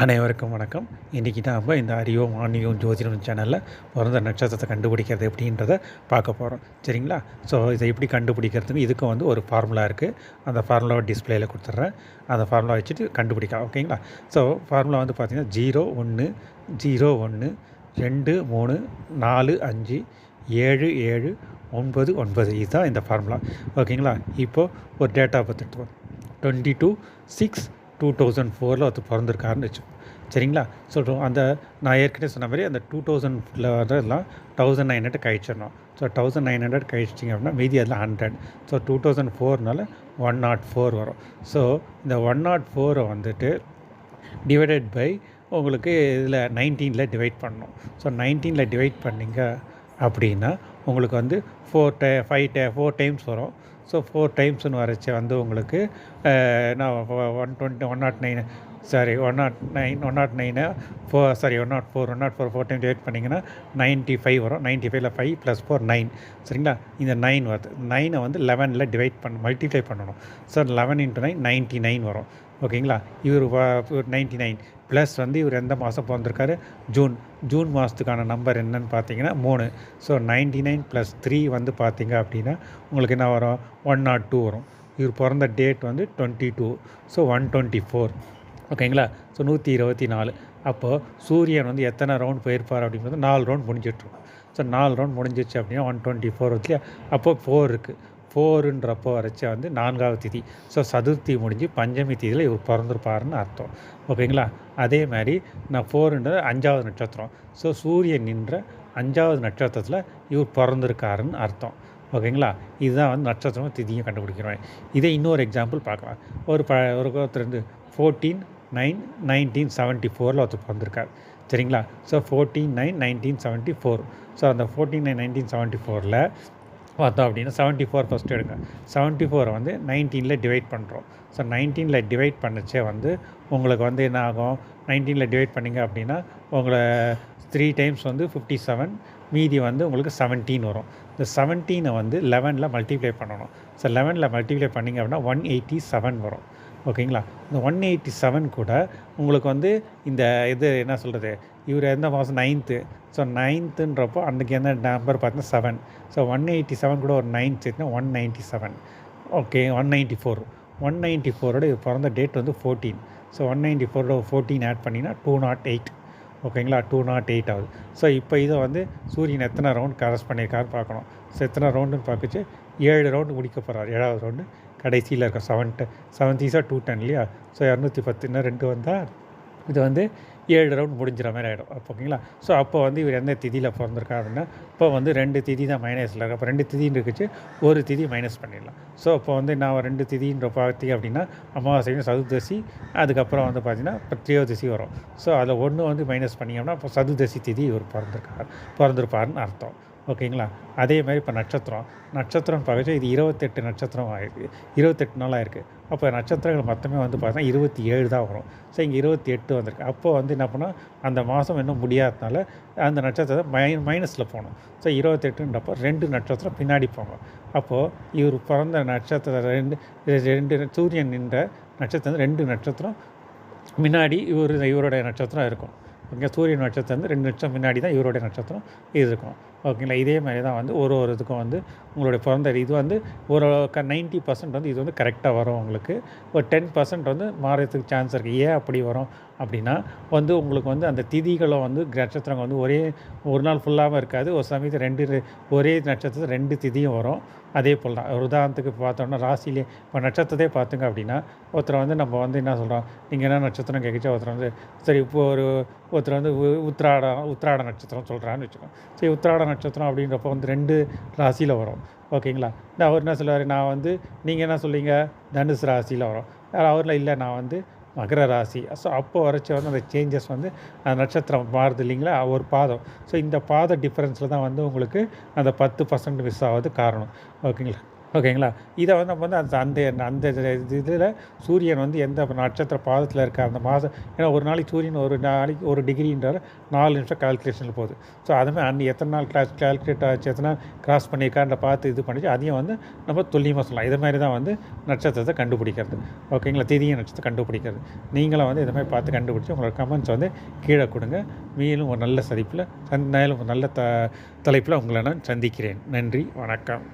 அனைவருக்கும் வணக்கம். இன்றைக்கி தான் நம்ம இந்த அறிவோம் ஆன்மீகம் ஜோதிடம் சேனலில் பிறந்த நட்சத்திரத்தை கண்டுபிடிக்கிறது எப்படின்றத பார்க்க போகிறோம் சரிங்களா? ஸோ இதை எப்படி கண்டுபிடிக்கிறதுக்கு இதுக்கும் வந்து ஒரு ஃபார்முலா இருக்குது அந்த ஃபார்முலாவை டிஸ்பிளேயில் கொடுத்துட்றேன். அந்த ஃபார்முலா வச்சுட்டு கண்டுபிடிக்கலாம். ஓகேங்களா? ஸோ ஃபார்முலா வந்து பார்த்திங்கன்னா ஜீரோ ஒன்று ஜீரோ ஒன்று ரெண்டு மூணு நாலு அஞ்சு ஏழு ஏழு ஒன்பது ஒன்பது. இதுதான் இந்த ஃபார்முலா ஓகேங்களா? இப்போது ஒரு டேட்டா பார்த்துட்டு எடுத்துக்கோ twenty two six two thousand ஃபோரில் ஒருத்தர் பிறந்திருக்காருன்னு வச்சு சரிங்களா? ஸோ அந்த நான் ஏற்கனவே சொன்ன மாதிரி அந்த டூ தௌசண்டில் வரதெல்லாம் தௌசண்ட் நைன் ஹண்ட்ரட் கழிச்சிடணும். ஸோ தௌசண்ட் நைன் ஹண்ட்ரட் கழிச்சிட்டிங்க அப்படின்னா மீதி அதில் ஹண்ட்ரட் ஸோ டூ தௌசண்ட் ஃபோர்னால ஒன் நாட் ஃபோர் வரும். ஸோ இந்த ஒன் நாட் ஃபோரை வந்துட்டு டிவைடட் பை உங்களுக்கு இதில் நைன்டீனில் டிவைட் பண்ணணும். ஸோ நைன்டீனில் டிவைட் பண்ணிங்க அப்படின்னா உங்களுக்கு வந்து four day five day four times வரும். ஸோ ஃபோர் டைம்ஸ்னு வரைச்சி வந்து உங்களுக்கு நான் one twenty one nought nine sorry one nought nine one nought nine four sorry one nought four one nought four four time divide பண்ணிங்கன்னா ninety five வரும். Ninety ஃபைவ்ல five plus four nine சரிங்களா? இந்த நைன் வருது நைனை வந்து லெவனில் divide பண்ண multiply பண்ணணும். So eleven into nine ninety nine வரும். ஓகேங்களா? இவர் நைன்ட்டி நைன். ப்ளஸ் வந்து இவர் எந்த மாதம் பிறந்திருக்காரு? ஜூன். ஜூன் மாதத்துக்கான நம்பர் என்னன்னு பார்த்தீங்கன்னா மூணு. So ninety nine plus three வந்து பார்த்தீங்க அப்படின்னா உங்களுக்கு என்ன வரும்? ஒன் நாட் டூ வரும். இவர் பிறந்த டேட் வந்து twenty two so one twenty four ஓகேங்களா? ஸோ நூற்றி இருபத்தி நாலு. அப்போது சூரியன் வந்து எத்தனை ரவுண்ட் போயிருப்பார் அப்படிங்கிறது நாலு ரவுண்ட் முடிஞ்சிட்ருக்கும் ஸோ நாலு ரவுண்ட் முடிஞ்சிச்சு அப்படின்னா ஒன் டுவெண்ட்டி ஃபோர் வந்து அப்போ ஃபோர் இருக்குது ஃபோருன்றப்போ வரைச்ச வந்து நான்காவது திதி. ஸோ சதுர்த்தி முடிஞ்சு பஞ்சமி திதியில் இவர் பிறந்திருப்பாருன்னு அர்த்தம். ஓகேங்களா? அதே மாதிரி நான் ஃபோருன்றது அஞ்சாவது நட்சத்திரம். ஸோ சூரியன் நின்ற அஞ்சாவது நட்சத்திரத்தில் இவர் பிறந்திருக்காருன்னு அர்த்தம். ஓகேங்களா? இதுதான் வந்து நட்சத்திரம் திதியும் கண்டுபிடிக்கிறேன் இதே இன்னொரு எக்ஸாம்பிள் பார்க்கலாம். ஒரு ப ஒரு ஒருத்தர் வந்து ஃபோர்டீன் நைன் நைன்டீன் செவன்ட்டி ஃபோரில் ஒருத்தர் பிறந்திருக்கார். சரிங்களா? So fourteen nine nineteen seventy four so அந்த ஃபோர்டீன் நைன் நைன்டீன் செவன்ட்டி ஃபோரில் பார்த்தோம் அப்படின்னா செவன்ட்டி ஃபோர் ஃபஸ்ட்டு எடுங்க செவன்ட்டி ஃபோரை வந்து நைன்டீனில் டிவைட் பண்ணுறோம் ஸோ நைன்டீனில் டிவைட் பண்ணச்சே வந்து உங்களுக்கு வந்து என்ன ஆகும்? நைன்டீனில் டிவைட் பண்ணிங்க அப்படின்னா உங்களை த்ரீ டைம்ஸ் வந்து ஃபிஃப்டி செவன் மீதி வந்து உங்களுக்கு செவன்டீன் வரும். இந்த செவன்டீனை வந்து லெவனில் மல்டிப்ளை பண்ணணும். ஸோ லெவனில் மல்டிப்ளை பண்ணிங்க அப்படின்னா ஒன் எயிட்டி செவன் வரும். ஓகேங்களா? இந்த ஒன் எயிட்டி செவன் கூட உங்களுக்கு வந்து இந்த இது என்ன சொல்கிறது இவர் எந்த மாதம் நைன்த்து ஸோ நைன்த்துன்றப்போ அன்றைக்கி எந்த நம்பர் பார்த்தீங்கன்னா seven so one eighty seven கூட ஒரு nine சேர்த்துனா one ninety seven okay one ninety four one ninety ஃபோரோட பிறந்த டேட் வந்து ஃபோர்டீன் ஸோ ஒன் நைன்ட்டி ஃபோரோட ஃபோர்டீன் ஆட் பண்ணிங்கன்னா டூ நாட் எயிட் ஓகேங்களா? டூ நாட் எயிட் ஆகுது. ஸோ இப்போ இதை வந்து சூரியன் எத்தனை ரவுண்ட் கரஸ் பண்ணியிருக்காரு பார்க்கணும். ஸோ எத்தனை ரவுண்டுன்னு பார்க்குச்சு ஏழு ரவுண்டு முடிக்க போகிறார் ஏழாவது ரவுண்டு கடைசியில் இருக்கும் செவன் டென் செவன் தீஸாக டூ டென் இல்லையா? ஸோ இரநூத்தி பத்து இன்னும் ரெண்டு வந்தால் இது வந்து ஏழு ரவுண்ட் முடிஞ்சிற மாதிரி ஆகிடும் ஓகேங்களா? ஸோ அப்போ வந்து இவர் எந்த திதியில் பிறந்திருக்கா அப்படின்னா இப்போ வந்து ரெண்டு திதி தான் மைனஸில் இருக்குது அப்போ ரெண்டு திதின்னு இருக்குச்சு. ஒரு திதி மைனஸ் பண்ணிடலாம். ஸோ இப்போ வந்து நான் ரெண்டு திதின்ற பார்த்தீங்க அப்படின்னா அமாவாசையும் சதுர்தசி அதுக்கப்புறம் வந்து பார்த்திங்கன்னா இப்போ வரும். ஸோ அதில் ஒன்று வந்து மைனஸ் பண்ணிங்கன்னா அப்போ சதுர்தசி திதி இவர் பிறந்திருக்கார். பிறந்திருப்பாருன்னு அர்த்தம். ஓகேங்களா? அதே மாதிரி இப்போ நட்சத்திரம். நட்சத்திரம் பார்க்கச்சு இது இருபத்தெட்டு நட்சத்திரம் ஆயிருக்கு இருபத்தெட்டு நாளாக இருக்குது அப்போ நட்சத்திரங்கள் மொத்தமே வந்து பார்த்தீங்கன்னா இருபத்தி ஏழு தான் வரும். ஸோ இங்கே இருபத்தி எட்டு வந்திருக்கு. அப்போது வந்து என்ன பண்ணால் அந்த மாதம் இன்னும் முடியாததுனால அந்த நட்சத்திரத்தை மை மைனஸில் போகணும். ஸோ இருபத்தெட்டுன்றப்போ ரெண்டு நட்சத்திரம் பின்னாடி போங்க. அப்போது இவர் பிறந்த நட்சத்திரம் ரெண்டு ரெண்டு சூரியன் நின்ற நட்சத்திரம் ரெண்டு நட்சத்திரம் முன்னாடி இவர் இவருடைய நட்சத்திரம் இருக்கும். இங்கே சூரியன் நட்சத்திரம் வந்து ரெண்டு நட்சத்திரம் முன்னாடி தான் இவருடைய நட்சத்திரம் இது இருக்கும். ஓகேங்களா? இதே மாதிரி தான் வந்து ஒரு ஒரு இதுக்கும் வந்து உங்களுடைய பிறந்த இது வந்து ஒரு க நைன்ட்டி பர்சன்ட் வந்து இது வந்து கரெக்டாக வரும் உங்களுக்கு. ஒரு டென் பர்சன்ட் வந்து மாறதுக்கு சான்ஸ் இருக்குது ஏன் அப்படி வரும்? அப்படின்னா வந்து உங்களுக்கு வந்து அந்த திதிகளும் வந்து நட்சத்திரங்கள் வந்து ஒரே ஒரு நாள் ஃபுல்லாகவும் இருக்காது. ஒரு சமயத்தில் ரெண்டு ஒரே நட்சத்திரத்தில் ரெண்டு திதியும் வரும். அதே போல் தான். ஒரு உதாரணத்துக்கு பார்த்தோம்னா ராசிலே இப்போ நட்சத்திரத்தை பார்த்துங்க அப்படின்னா ஒருத்தர் வந்து நம்ம வந்து என்ன சொல்கிறோம் நீங்கள் என்ன நட்சத்திரம் கேட்குச்சா ஒருத்தர் வந்து சரி இப்போ ஒரு ஒருத்தர் வந்து உத்திராட உத்திராட நட்சத்திரம் சொல்கிறான்னு வச்சுக்கோங்க. சரி உத்திராட நட்சத்திரம் அப்படின்றப்போ வந்து ரெண்டு ராசியில் வரும். ஓகேங்களா? இந்த அவர் என்ன சொல்லுவார்? நான் வந்து நீங்கள் என்ன சொல்லுவீங்க தனுசு ராசியில் வரும். அவரில் இல்லை நான் வந்து மகர ராசி. ஸோ அப்போ வரைச்ச வந்து அந்த சேஞ்சஸ் வந்து அந்த நட்சத்திரம் மாறுது இல்லைங்களா? ஒரு பாதம். ஸோ இந்த பாத டிஃப்ரென்ஸில் தான் வந்து உங்களுக்கு அந்த பத்து பர்சன்ட் மிஸ் ஆகுது காரணம். ஓகேங்களா? ஓகேங்களா? இதை வந்து நம்ம வந்து அந்த அந்த அந்த இதில் சூரியன் வந்து எந்த நட்சத்திர பாதத்தில் இருக்கா அந்த மாதம் ஏன்னா ஒரு நாளைக்கு சூரியன் ஒரு நாளைக்கு ஒரு டிகிரின்றார் நாலு நிமிஷம் கால்குலேஷனில் போகுது. ஸோ அதுமாதிரி அன்னி எத்தனை நாள் கிளாஸ் கால்குலேட் ஆச்சு எத்தனை நாள் கிராஸ் பண்ணியிருக்கான்ற பார்த்து இது பண்ணிச்சு அதையும் வந்து நம்ம துல்லியமாக சொல்லலாம். இது மாதிரி தான் வந்து நட்சத்திரத்தை கண்டுபிடிக்கிறது. ஓகேங்களா? திதிய நட்சத்திரம் கண்டுபிடிக்கிறது. நீங்களும் வந்து இதை மாதிரி பார்த்து கண்டுபிடிச்சி உங்களோட கமெண்ட்ஸ் வந்து கீழே கொடுங்க. மேலும் ஒரு நல்ல சதிப்பில் மேலும் ஒரு நல்ல த தலைப்பில் உங்களை நான் சந்திக்கிறேன். நன்றி வணக்கம்.